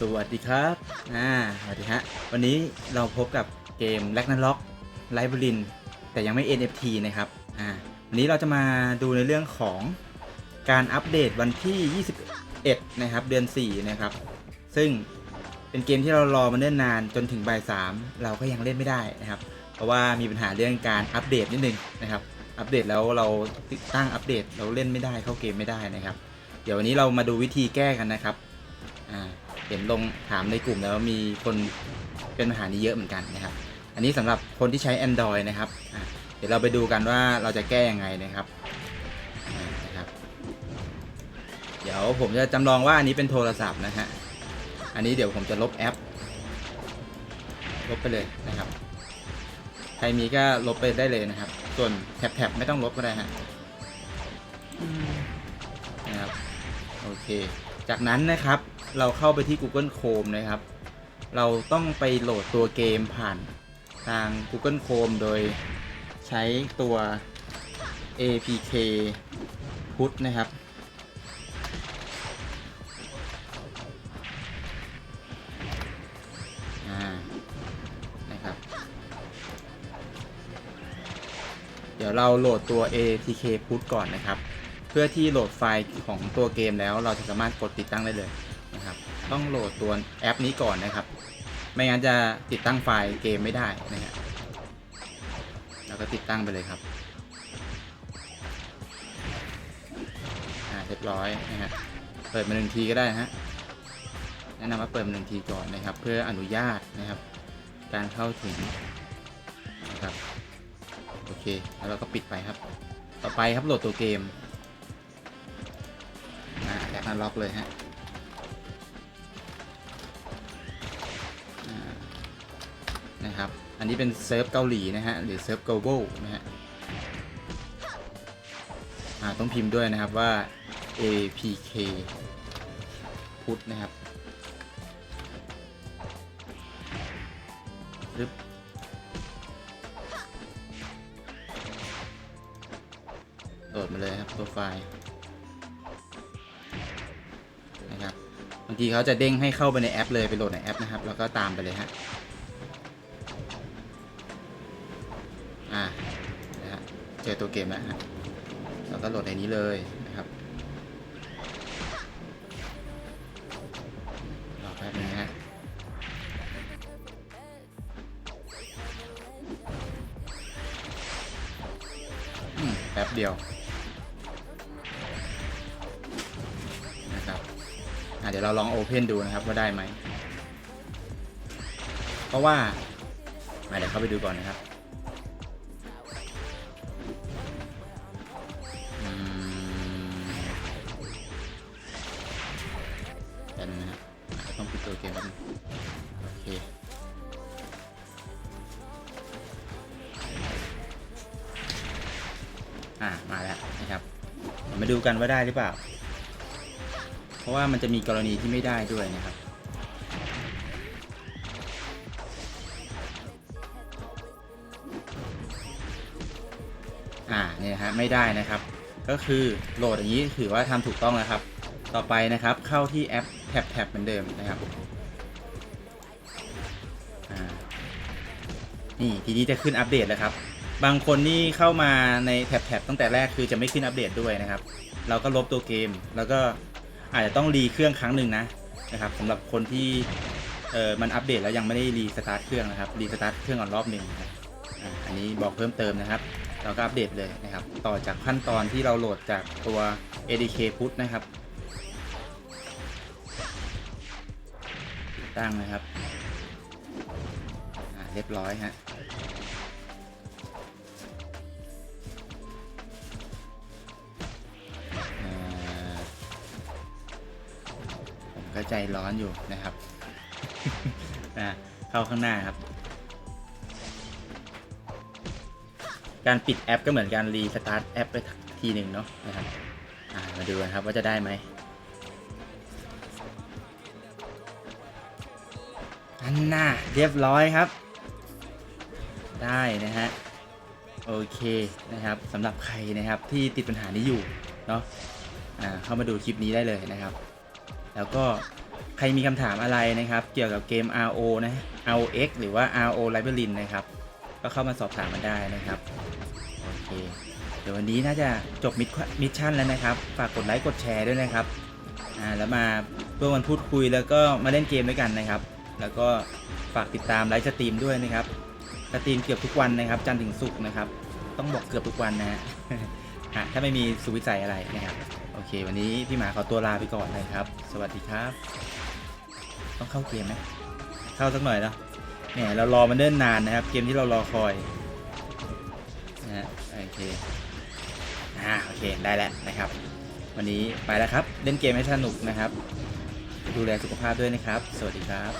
สวัสดีครับ อ่า สวัสดีฮะ วันนี้เราพบกับเกม r a g n a r o k ไลบรินแต่ยังไม่ NFT นะครับ อ่า วันนี้เราจะมาดูในเรื่องของการอัปเดตวันที่ 21 นะครับ เดือน 4 นะครับ ซึ่งเป็นเกมที่เรารอมาเนิ่นนานจนถึงบ่าย3เราก็ยังเล่นไม่ได้นะครับ เพราะว่ามีปัญหาเรื่องการอัปเดตนิดนึงนะครับ อัปเดตแล้วเราติดตั้งอัปเดตเราเล่นไม่ได้เข้าเกมไม่ได้นะครับ เดี๋ยววันนี้เรามาดูวิธีแก้กันนะครับ อ่า เห็นลงถามในกลุ่มแล้วมีคนเป็นปัญหานี้เยอะเหมือนกันนะครับ อันนี้สำหรับคนที่ใช้ Android นะครับอะเดี๋ยวเราไปดูกันว่าเราจะแก้ยังไงนะครับอ่านะครับ เดี๋ยวผมจะจำลองว่าอันนี้เป็นโทรศัพท์นะฮะ อันนี้เดี๋ยวผมจะลบแอป ลบไปเลยนะครับ ใครมีก็ลบไปได้เลยนะครับ ส่วนแท็บๆไม่ต้องลบก็ได้ฮะอืมนะครับ โอเค จากนั้นนะครับ เราเข้าไปที่ Google Chrome นะครับ เราต้องไปโหลดตัวเกมผ่านทาง Google Chrome โดยใช้ตัว APK put นะครับ นะครับ เดี๋ยวเราโหลดตัว ATK put ก่อนนะครับ เพื่อที่โหลดไฟล์ของตัวเกมแล้วเราจะสามารถกดติดตั้งได้เลย นะครับ ต้องโหลดตัวแอปนี้ก่อนนะครับ ไม่งั้นจะติดตั้งไฟล์เกมไม่ได้นะฮะแล้วก็ติดตั้งไปเลยครับอ่าเรียบร้อยนะฮะเปิดมาหนึ่งทีก็ได้ฮะแนะนำว่าเปิดมาหนึ่งทีก่อนนะครับ เพื่ออนุญาตนะครับ การเข้าถึงนะครับโอเคแล้วเราก็ปิดไปครับ ต่อไปครับโหลดตัวเกมอ่าแลกนั้นล็อกเลยฮะ นะครับ อันนี้เป็นเซิร์ฟเกาหลีนะฮะหรือเซิร์ฟ global นะฮะต้องพิมพ์ด้วยนะครับว่า APK พุทนะครับรึบโหลดมาเลยครับตัวไฟล์นะครับบางทีเขาจะเด้งให้เข้าไปในแอปเลยไปโหลดในแอปนะครับ แล้วก็ตามไปเลยฮะ เจอตัวเกมแล้วฮะเราก็โหลดในนี้เลยนะครับรอแป๊บนึงนะฮะอืมแป๊บเดียวนะครับเดี๋ยวเราลองโอเพนดูนะครับว่าได้ไหม เพราะว่าเดี๋ยวเข้าไปดูก่อนนะครับ ป๊บนึงนะครับอะต้องปิดตัวเกมแป๊บนึงโอเคอะมาแล้วนะครับมาดูกันว่าได้หรือเปล่า เพราะว่ามันจะมีกรณีที่ไม่ได้ด้วยนะครับอ่าเนี่ยฮะไม่ได้นะครับ ก็คือโหลดอย่างนี้ถือว่าทำถูกต้องแล้วครับ ต่อไปนะครับเข้าที่แอป ท็บแท็บเหมือนเดิมนะครับนี่ทีนี้จะขึ้นอัปเดตแล้วครับ บางคนนี่เข้ามาในแท็บแท็บตั้งแต่แรกคือจะไม่ขึ้นอัปเดตด้วยนะครับ เราก็ลบตัวเกม แล้วก็อาจจะต้องรีเครื่องครั้งหนึ่งนะนะครับสำหรับคนที่เออมันอัปเดตแล้วยังไม่ได้รีสตาร์ทเครื่องนะครับรีสตาร์ทเครื่องก่อนรอบหนึ่งอันนี้บอกเพิ่มเติมนะครับ เราก็อัปเดตเลยนะครับ ต่อจากขั้นตอนที่เราโหลดจากตัว ADK Put นะครับ ตั้งนะครับเรียบร้อยฮะผมก็ใจร้อนอยู่นะครับเข้าข้างหน้าครับ การปิดแอปก็เหมือนการรีสตาร์ทแอปไปทีหนึ่งเนาะนะครับมาดูกันครับว่าจะได้ไหม อันน่าเรียบร้อยครับ ได้นะฮะโอเคนะครับสำหรับใครนะครับที่ติดปัญหานี้อยู่เนาะอ่าเข้ามาดูคลิปนี้ได้เลยนะครับ แล้วก็ใครมีคำถามอะไรนะครับ เกี่ยวกับเกม RO นะ ROX หรือว่า RO Labyrinth นะครับ ก็เข้ามาสอบถามมาได้นะครับโอเคเดี๋ยววันนี้น่าจะจบมิชมิชชั่นแล้วนะครับ ฝากกดไลค์กดแชร์ด้วยนะครับอ่าแล้วมาร่วมกันพูดคุยแล้วก็มาเล่นเกมด้วยกันนะครับ แล้วก็ฝากติดตามไลฟ์สตรีมด้วยนะครับสตรีมเกือบทุกวันนะครับ จันทร์ถึงศุกร์นะครับ ต้องบอกเกือบทุกวันนะฮะถ้าไม่มีสุวิสัยอะไรนะครับโอเค วันนี้พี่หมาขอตัวลาไปก่อนนะครับ สวัสดีครับ ต้องเข้าเกมไหมเข้าสักหน่อยเนาะแหมเรารอมันเนิ่นนานนะครับ เกมที่เรารอคอยนะฮะโอเคอ่าโอเคได้แล้วนะครับ วันนี้ไปแล้วครับ เล่นเกมให้สนุกนะครับ ดูแลสุขภาพด้วยนะครับ สวัสดีครับ